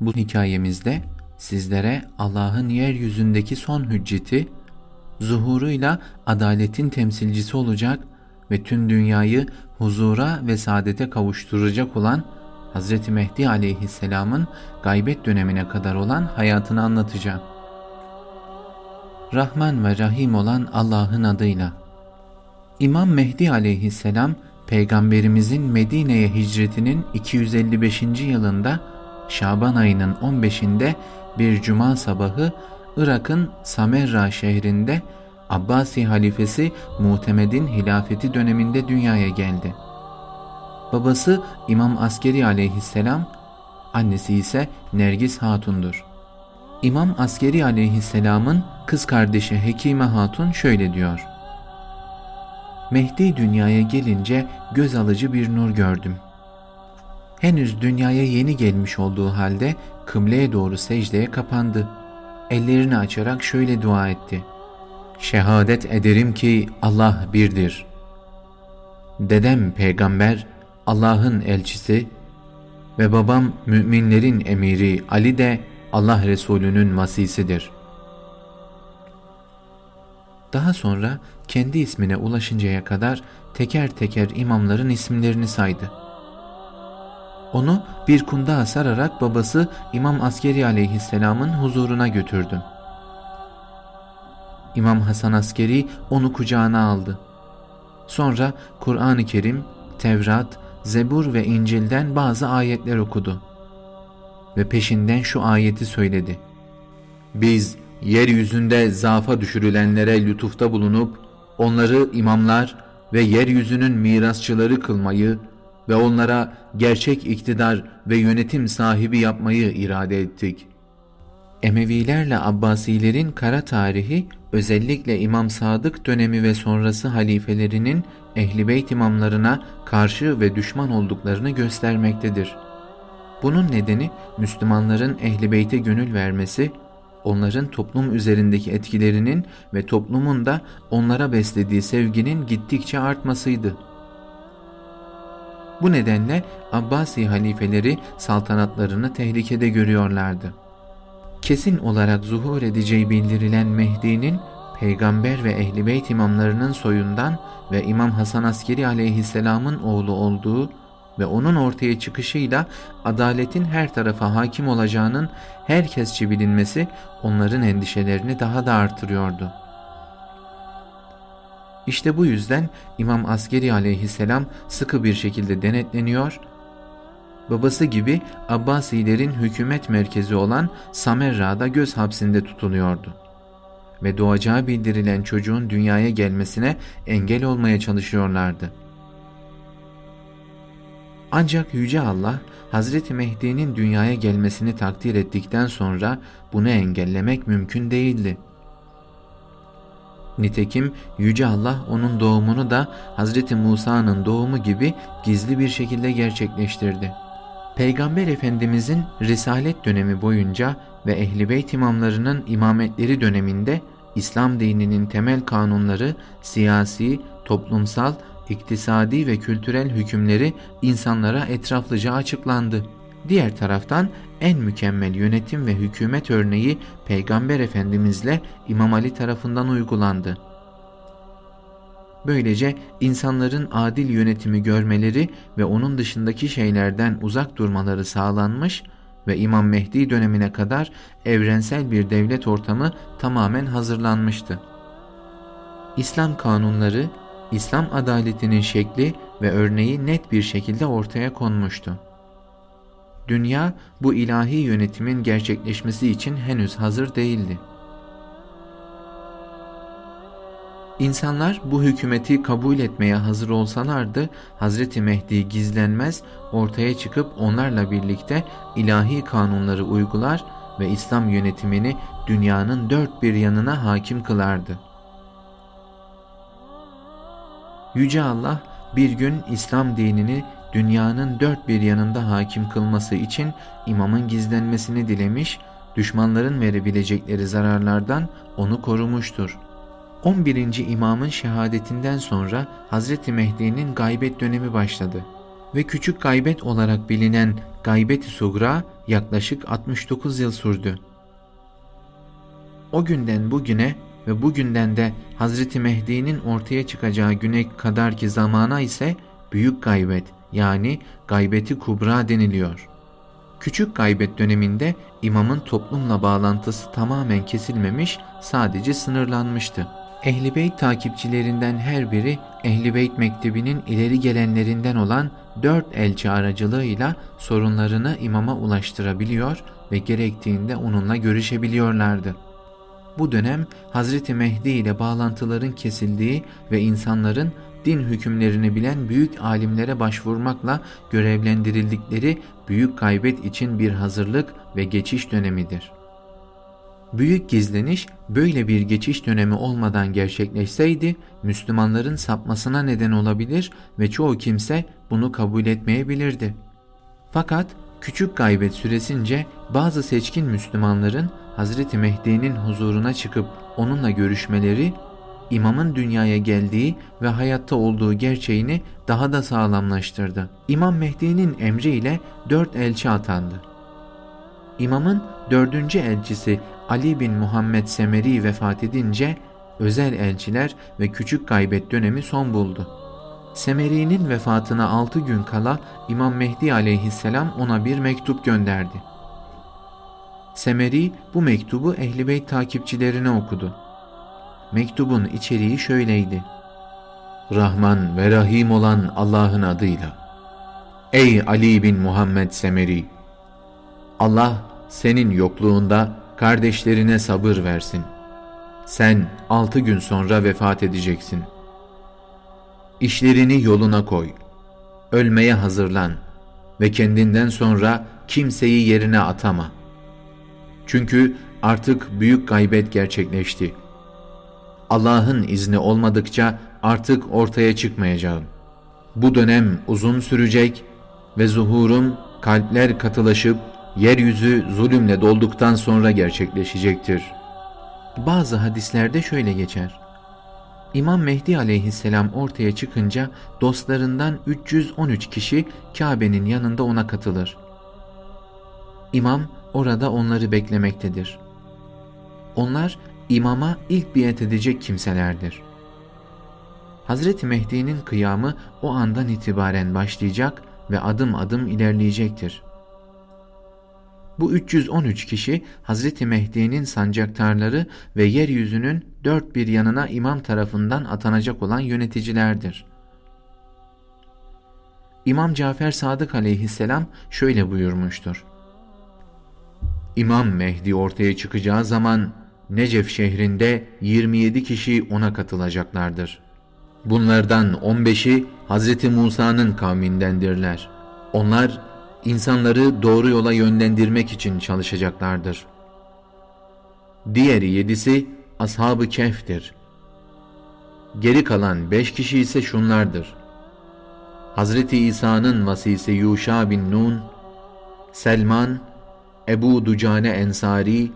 Bu hikayemizde sizlere Allah'ın yeryüzündeki son hücceti, zuhuruyla adaletin temsilcisi olacak ve tüm dünyayı huzura ve saadete kavuşturacak olan Hz. Mehdi aleyhisselamın gaybet dönemine kadar olan hayatını anlatacağım. Rahman ve Rahim olan Allah'ın adıyla. İmam Mehdi aleyhisselam Peygamberimizin Medine'ye hicretinin 255. yılında Şaban ayının 15'inde bir cuma sabahı Irak'ın Samerra şehrinde Abbasi halifesi Muhtemed'in hilafeti döneminde dünyaya geldi. Babası İmam Askeri aleyhisselam, annesi ise Nergis Hatun'dur. İmam Askeri aleyhisselamın kız kardeşi Hekime Hatun şöyle diyor. Mehdi dünyaya gelince göz alıcı bir nur gördüm. Henüz dünyaya yeni gelmiş olduğu halde kıbleye doğru secdeye kapandı. Ellerini açarak şöyle dua etti. Şehadet ederim ki Allah birdir. Dedem peygamber, Allah'ın elçisi ve babam müminlerin emiri Ali de Allah Resulü'nün vasisidir. Daha sonra kendi ismine ulaşıncaya kadar teker teker imamların isimlerini saydı. Onu bir kunda sararak babası İmam Askeri aleyhisselamın huzuruna götürdü. İmam Hasan Askeri onu kucağına aldı. Sonra Kur'an-ı Kerim, Tevrat, Zebur ve İncil'den bazı ayetler okudu. Ve peşinden şu ayeti söyledi. Biz yeryüzünde zafa düşürülenlere lütufta bulunup onları imamlar ve yeryüzünün mirasçıları kılmayı ve onlara gerçek iktidar ve yönetim sahibi yapmayı irade ettik. Emevilerle Abbasilerin kara tarihi özellikle İmam Sadık dönemi ve sonrası halifelerinin Ehli Beyt imamlarına karşı ve düşman olduklarını göstermektedir. Bunun nedeni Müslümanların Ehli Beyt'e gönül vermesi, onların toplum üzerindeki etkilerinin ve toplumun da onlara beslediği sevginin gittikçe artmasıydı. Bu nedenle Abbasi halifeleri saltanatlarını tehlikede görüyorlardı. Kesin olarak zuhur edeceği bildirilen Mehdi'nin peygamber ve ehli beyt imamlarının soyundan ve İmam Hasan Askeri aleyhisselamın oğlu olduğu ve onun ortaya çıkışıyla adaletin her tarafa hakim olacağının herkesçe bilinmesi onların endişelerini daha da artırıyordu. İşte bu yüzden İmam Askeri aleyhisselam sıkı bir şekilde denetleniyor, babası gibi Abbasilerin hükümet merkezi olan Samerra'da göz hapsinde tutuluyordu ve doğacağı bildirilen çocuğun dünyaya gelmesine engel olmaya çalışıyorlardı. Ancak Yüce Allah Hazreti Mehdi'nin dünyaya gelmesini takdir ettikten sonra bunu engellemek mümkün değildi. Nitekim Yüce Allah onun doğumunu da Hazreti Musa'nın doğumu gibi gizli bir şekilde gerçekleştirdi. Peygamber Efendimizin Risalet dönemi boyunca ve Ehl-i Beyt imamlarının imametleri döneminde İslam dininin temel kanunları, siyasi, toplumsal, iktisadi ve kültürel hükümleri insanlara etraflıca açıklandı. Diğer taraftan en mükemmel yönetim ve hükümet örneği Peygamber Efendimizle İmam Ali tarafından uygulandı. Böylece insanların adil yönetimi görmeleri ve onun dışındaki şeylerden uzak durmaları sağlanmış ve İmam Mehdi dönemine kadar evrensel bir devlet ortamı tamamen hazırlanmıştı. İslam kanunları, İslam adaletinin şekli ve örneği net bir şekilde ortaya konmuştu. Dünya bu ilahi yönetimin gerçekleşmesi için henüz hazır değildi. İnsanlar bu hükümeti kabul etmeye hazır olsalardı Hazreti Mehdi gizlenmez ortaya çıkıp onlarla birlikte ilahi kanunları uygular ve İslam yönetimini dünyanın dört bir yanına hakim kılardı. Yüce Allah bir gün İslam dinini dünyanın dört bir yanında hakim kılması için imamın gizlenmesini dilemiş, düşmanların verebilecekleri zararlardan onu korumuştur. 11. imamın şehadetinden sonra Hazreti Mehdi'nin gaybet dönemi başladı ve küçük gaybet olarak bilinen Gaybet-i Sugra yaklaşık 69 yıl sürdü. O günden bugüne ve bugünden de Hazreti Mehdi'nin ortaya çıkacağı güne kadar ki zamana ise büyük gaybet yani gaybeti kubra deniliyor. Küçük gaybet döneminde imamın toplumla bağlantısı tamamen kesilmemiş, sadece sınırlanmıştı. Ehl-i Beyt takipçilerinden her biri Ehl-i Beyt mektebinin ileri gelenlerinden olan dört elçi aracılığıyla sorunlarını imama ulaştırabiliyor ve gerektiğinde onunla görüşebiliyorlardı. Bu dönem Hazreti Mehdi ile bağlantıların kesildiği ve insanların din hükümlerini bilen büyük alimlere başvurmakla görevlendirildikleri büyük gaybet için bir hazırlık ve geçiş dönemidir. Büyük gizleniş böyle bir geçiş dönemi olmadan gerçekleşseydi Müslümanların sapmasına neden olabilir ve çoğu kimse bunu kabul etmeyebilirdi. Fakat küçük gaybet süresince bazı seçkin Müslümanların Hazreti Mehdi'nin huzuruna çıkıp onunla görüşmeleri imamın dünyaya geldiği ve hayatta olduğu gerçeğini daha da sağlamlaştırdı. İmam Mehdi'nin emriyle dört elçi atandı. İmamın dördüncü elçisi Ali bin Muhammed Semeri vefat edince özel elçiler ve küçük gaybet dönemi son buldu. Semeri'nin vefatına altı gün kala İmam Mehdi aleyhisselam ona bir mektup gönderdi. Semeri bu mektubu Ehl-i Beyt takipçilerine okudu. Mektubun içeriği şöyleydi. Rahman ve Rahim olan Allah'ın adıyla. Ey Ali bin Muhammed Semeri! Allah senin yokluğunda kardeşlerine sabır versin. Sen altı gün sonra vefat edeceksin. İşlerini yoluna koy. Ölmeye hazırlan ve kendinden sonra kimseyi yerine atama. Çünkü artık büyük gaybet gerçekleşti. Allah'ın izni olmadıkça artık ortaya çıkmayacağım. Bu dönem uzun sürecek ve zuhurum kalpler katılaşıp yeryüzü zulümle dolduktan sonra gerçekleşecektir. Bazı hadislerde şöyle geçer. İmam Mehdi aleyhisselam ortaya çıkınca dostlarından 313 kişi Kabe'nin yanında ona katılır. İmam orada onları beklemektedir. Onlar imama ilk biat edecek kimselerdir. Hazreti Mehdi'nin kıyamı o andan itibaren başlayacak ve adım adım ilerleyecektir. Bu 313 kişi Hazreti Mehdi'nin sancaktarları ve yeryüzünün dört bir yanına imam tarafından atanacak olan yöneticilerdir. İmam Cafer Sadık aleyhisselam şöyle buyurmuştur. İmam Mehdi ortaya çıkacağı zaman Necef şehrinde 27 kişi ona katılacaklardır. Bunlardan 15'i Hazreti Musa'nın kavmindendirler. Onlar insanları doğru yola yönlendirmek için çalışacaklardır. Diğeri yedisi Ashab-ı Kehf'tir. Geri kalan beş kişi ise şunlardır. Hazreti İsa'nın vasisi Yuşa bin Nun, Selman, Ebu Ducane Ensari,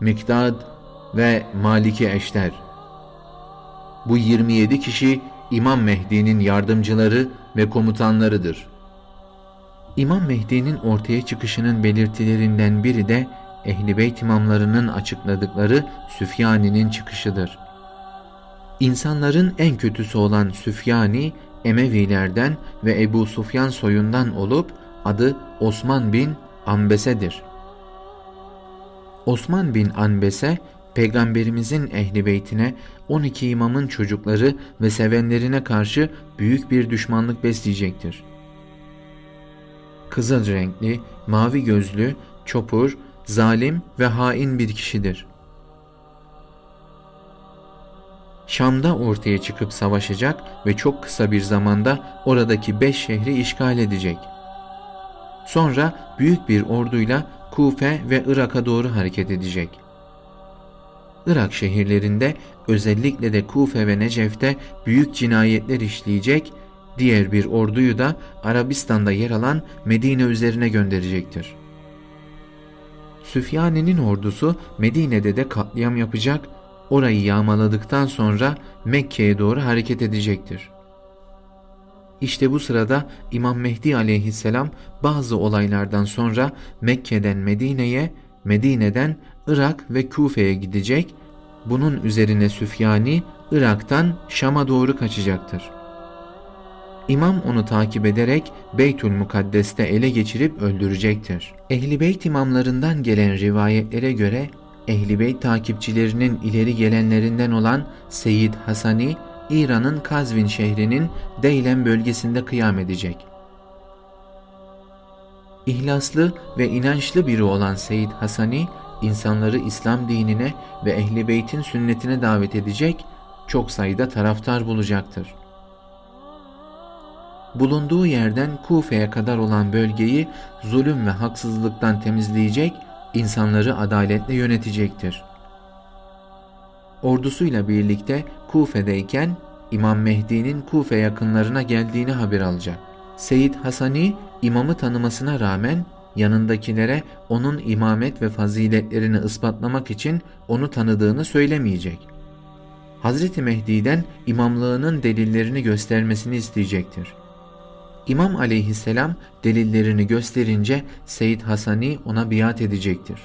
Mikdad ve Maliki Eşter. Bu 27 kişi İmam Mehdi'nin yardımcıları ve komutanlarıdır. İmam Mehdi'nin ortaya çıkışının belirtilerinden biri de Ehl-i Beyt imamlarının açıkladıkları Süfyani'nin çıkışıdır. İnsanların en kötüsü olan Süfyani, Emevilerden ve Ebu Sufyan soyundan olup adı Osman bin Ambese'dir. Osman bin Anbese, Peygamberimizin ehli beytine 12 imamın çocukları ve sevenlerine karşı büyük bir düşmanlık besleyecektir. Kızıl renkli, mavi gözlü, çopur, zalim ve hain bir kişidir. Şam'da ortaya çıkıp savaşacak ve çok kısa bir zamanda oradaki beş şehri işgal edecek. Sonra büyük bir orduyla Kufe ve Irak'a doğru hareket edecek. Irak şehirlerinde özellikle de Kufe ve Necef'te büyük cinayetler işleyecek, diğer bir orduyu da Arabistan'da yer alan Medine üzerine gönderecektir. Süfyani'nin ordusu Medine'de de katliam yapacak, orayı yağmaladıktan sonra Mekke'ye doğru hareket edecektir. İşte bu sırada İmam Mehdi aleyhisselam bazı olaylardan sonra Mekke'den Medine'ye, Medine'den Irak ve Kufe'ye gidecek. Bunun üzerine Süfyani Irak'tan Şam'a doğru kaçacaktır. İmam onu takip ederek Beytül Mukaddes'te ele geçirip öldürecektir. Ehli Beyt imamlarından gelen rivayetlere göre Ehli Beyt takipçilerinin ileri gelenlerinden olan Seyyid Hasani, İran'ın Kazvin şehrinin Deylen bölgesinde kıyam edecek. İhlaslı ve inançlı biri olan Seyyid Hasani, insanları İslam dinine ve Ehli Beyt'in sünnetine davet edecek, çok sayıda taraftar bulacaktır. Bulunduğu yerden Kufe'ye kadar olan bölgeyi zulüm ve haksızlıktan temizleyecek, insanları adaletle yönetecektir. Ordusuyla birlikte Kufe'deyken İmam Mehdi'nin Kufe yakınlarına geldiğini haber alacak. Seyyid Hasani imamı tanımasına rağmen yanındakilere onun imamet ve faziletlerini ispatlamak için onu tanıdığını söylemeyecek. Hazreti Mehdi'den imamlığının delillerini göstermesini isteyecektir. İmam aleyhisselam delillerini gösterince Seyyid Hasani ona biat edecektir.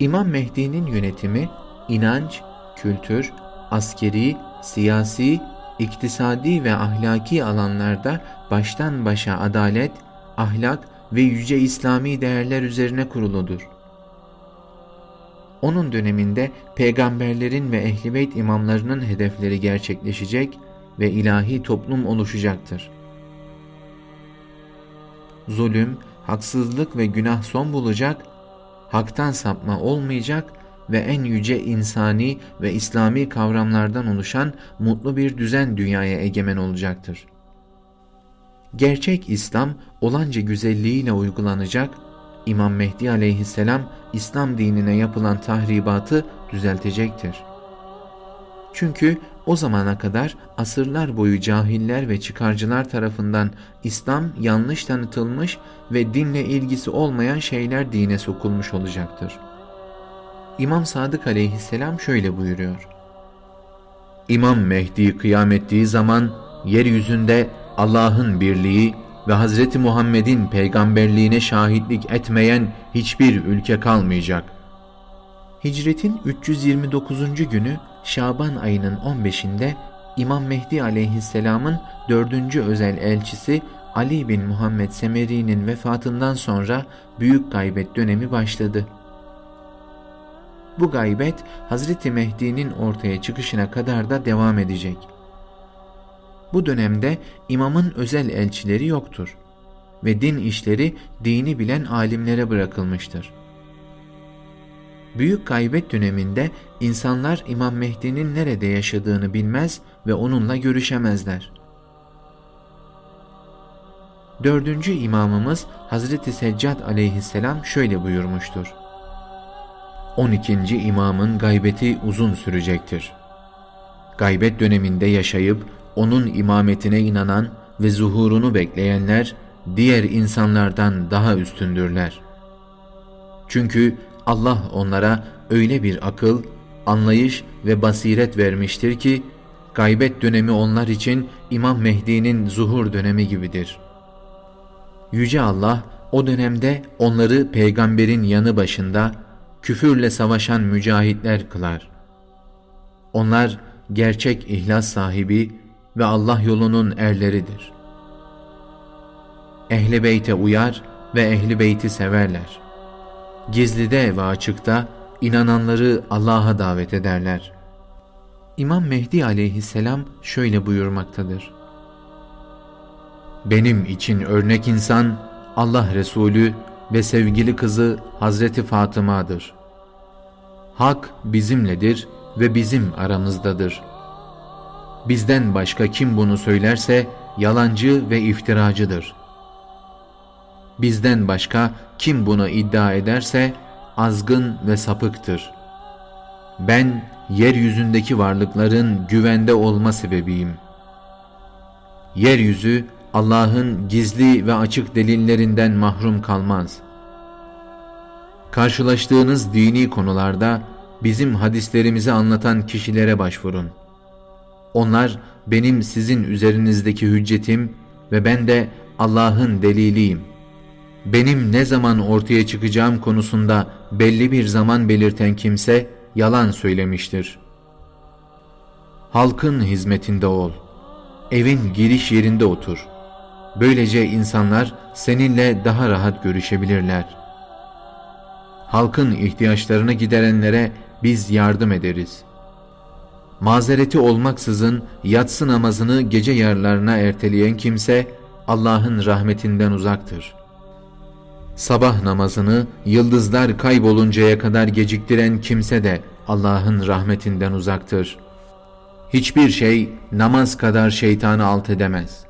İmam Mehdi'nin yönetimi inanç, kültür, askeri, siyasi, iktisadi ve ahlaki alanlarda baştan başa adalet, ahlak ve yüce İslami değerler üzerine kuruludur. Onun döneminde peygamberlerin ve ehl beyt imamlarının hedefleri gerçekleşecek ve ilahi toplum oluşacaktır. Zulüm, haksızlık ve günah son bulacak, haktan sapma olmayacak ve en yüce insani ve İslami kavramlardan oluşan mutlu bir düzen dünyaya egemen olacaktır. Gerçek İslam olanca güzelliğiyle uygulanacak, İmam Mehdi aleyhisselam İslam dinine yapılan tahribatı düzeltecektir. Çünkü o zamana kadar asırlar boyu cahiller ve çıkarcılar tarafından İslam yanlış tanıtılmış ve dinle ilgisi olmayan şeyler dine sokulmuş olacaktır. İmam Sadık aleyhisselam şöyle buyuruyor. İmam Mehdi kıyam ettiği zaman yeryüzünde Allah'ın birliği ve Hazreti Muhammed'in peygamberliğine şahitlik etmeyen hiçbir ülke kalmayacak. Hicretin 329. günü Şaban ayının 15'inde İmam Mehdi aleyhisselamın dördüncü özel elçisi Ali bin Muhammed Semeri'nin vefatından sonra büyük gaybet dönemi başladı. Bu gaybet Hazreti Mehdi'nin ortaya çıkışına kadar da devam edecek. Bu dönemde imamın özel elçileri yoktur ve din işleri dini bilen alimlere bırakılmıştır. Büyük gaybet döneminde insanlar İmam Mehdi'nin nerede yaşadığını bilmez ve onunla görüşemezler. Dördüncü imamımız Hazreti Seccad aleyhisselam şöyle buyurmuştur. 12. imamın gaybeti uzun sürecektir. Gaybet döneminde yaşayıp onun imametine inanan ve zuhurunu bekleyenler diğer insanlardan daha üstündürler. Çünkü Allah onlara öyle bir akıl, anlayış ve basiret vermiştir ki gaybet dönemi onlar için İmam Mehdi'nin zuhur dönemi gibidir. Yüce Allah o dönemde onları peygamberin yanı başında küfürle savaşan mücahitler kılar. Onlar gerçek ihlas sahibi ve Allah yolunun erleridir. Ehli beyte uyar ve ehli beyti severler. Gizlide ve açıkta inananları Allah'a davet ederler. İmam Mehdi aleyhisselam şöyle buyurmaktadır. Benim için örnek insan Allah Resulü ve sevgili kızı Hazreti Fatıma'dır. Hak bizimledir ve bizim aramızdadır. Bizden başka kim bunu söylerse yalancı ve iftiracıdır. Bizden başka kim bunu iddia ederse azgın ve sapıktır. Ben yeryüzündeki varlıkların güvende olma sebebiyim. Yeryüzü Allah'ın gizli ve açık delillerinden mahrum kalmaz. Karşılaştığınız dini konularda bizim hadislerimizi anlatan kişilere başvurun. Onlar benim sizin üzerinizdeki hüccetim ve ben de Allah'ın deliliyim. Benim ne zaman ortaya çıkacağım konusunda belli bir zaman belirten kimse yalan söylemiştir. Halkın hizmetinde ol. Evin giriş yerinde otur. Böylece insanlar seninle daha rahat görüşebilirler. Halkın ihtiyaçlarını giderenlere biz yardım ederiz. Mazereti olmaksızın yatsı namazını gece yarlarına erteleyen kimse Allah'ın rahmetinden uzaktır. Sabah namazını yıldızlar kayboluncaya kadar geciktiren kimse de Allah'ın rahmetinden uzaktır. Hiçbir şey namaz kadar şeytanı alt edemez.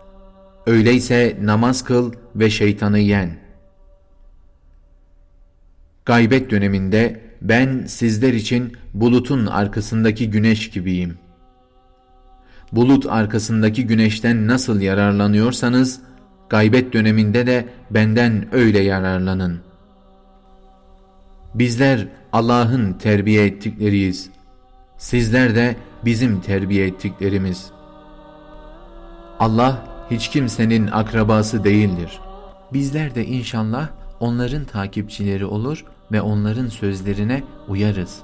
Öyleyse namaz kıl ve şeytanı yen. Gaybet döneminde ben sizler için bulutun arkasındaki güneş gibiyim. Bulut arkasındaki güneşten nasıl yararlanıyorsanız, gaybet döneminde de benden öyle yararlanın. Bizler Allah'ın terbiye ettikleriyiz. Sizler de bizim terbiye ettiklerimiz. Allah hiç kimsenin akrabası değildir. Bizler de inşallah onların takipçileri olur ve onların sözlerine uyarız.